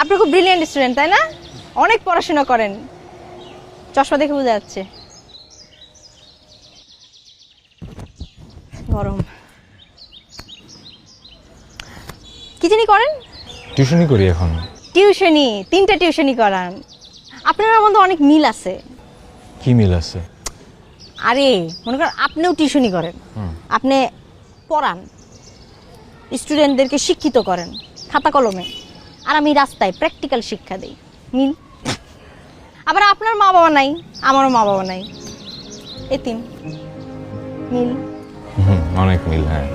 আপনি খুব brilliant student তাই না? অনেক পড়াশোনা করেন। চশমা দেখে বোঝা যাচ্ছে। গরম। কি জানি করেন? টিউশনই করি এখন। টিউশনি তিনটা টিউশনি করান। আপনার মধ্যে অনেক মিল আছে। কি মিল আছে? আরে মনে করেন আপনিও টিউশনি করেন। আপনি পড়ান। স্টুডেন্টদেরকে শিক্ষিত করেন। খাতা কলমে। আর আমি রাস্তায় প্র্যাকটিক্যাল শিক্ষা দিই। মিল আবার আপনার মা বাবা নাই আমারও মা বাবা নাই। এতিম। মিল। অনেক মিল হ্যাঁ।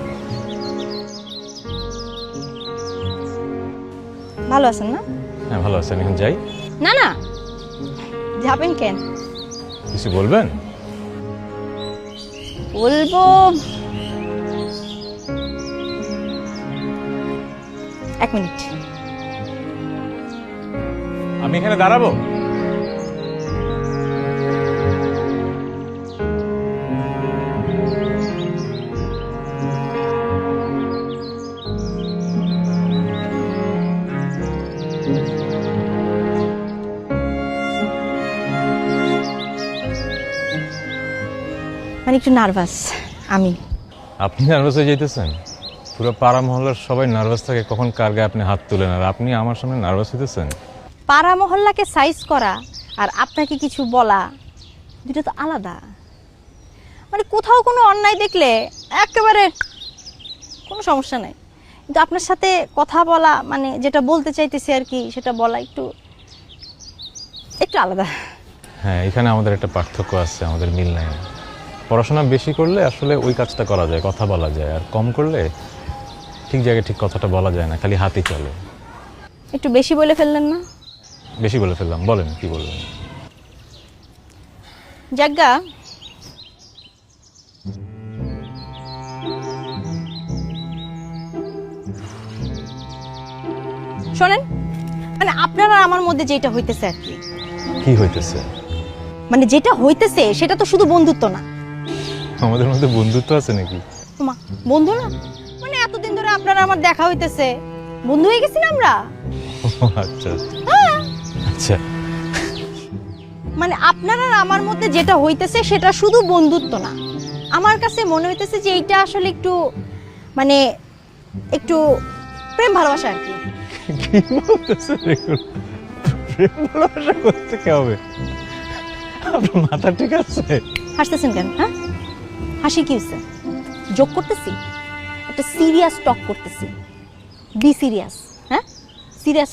ভালো আছেন না? হ্যাঁ ভালো আছেন এখন যাই। না না। যাবেন কেন? কিছু বলবেন? বলব। এক মিনিট। আমি এখানে দাঁড়াবো? মানে একটু নার্ভাস আমি। আপনি নার্ভাস হয়ে যেতেছেন পুরো পাড়া মহল্লার সবাই নার্ভাস থাকে কখন কার গায়ে আপনি হাত তুলেন? আর আপনি আমার সামনে নার্ভাস হইতেছেন? পাড়া মহল্লাকে সাইজ করা আর আপনাকে কিছু বলা দুটো তো আলাদা। মানে কোথাও কোনো অন্যায় দেখলে একেবারে কোনো সমস্যা নাই। কিন্তু আপনার সাথে কথা বলা মানে যেটা বলতে চাইতেছি আর কি সেটা বলা একটু একটু আলাদা। হ্যাঁ এখানে আমাদের একটা পার্থক্য আছে আমাদের মিল নাই। পড়াশোনা বেশি করলে আসলে ওই কাজটা করা যায় কথা বলা যায়। আর কম করলে ঠিক জায়গায় ঠিক কথাটা বলা যায় না খালি হাতই চলে। একটু বেশি বলে ফেললেন না? বেশি বলে ফেললাম বলেন কি বলবেন? জাজ্ঞা শোনেন মানে আপনার আর আমার মধ্যে যেটা হইতেছে আর কি। কি হইতেছে? মানে যেটা হইতেছে সেটা তো শুধু বন্ধুত্ব না। আমাদের মধ্যে বন্ধুত্ব আছে নাকি? ওমা বন্ধু না? মানে এতদিন ধরে আপনার আমার দেখা হইতেছে। বন্ধু হয়ে গেছি না আমরা? আচ্ছা। আচ্ছা। মানে আপনার আর আমার মধ্যে যেটা হইতেছে সেটা শুধু বন্ধুত্ব না। আমার কাছে মনে হইতেছে যে এইটা আসলে একটু মানে একটু প্রেম ভালোবাসা আর কি? প্রেম ভালোবাসা করতে কে হবে? আপনার মাথা ঠিক আছে? হাসতেছেন কেন হ্যাঁ? হাসি কি হচ্ছে যোগ করতেছি? একটা সিরিয়াস টক করতেছি। বি সিরিয়াস হ্যাঁ? সিরিয়াস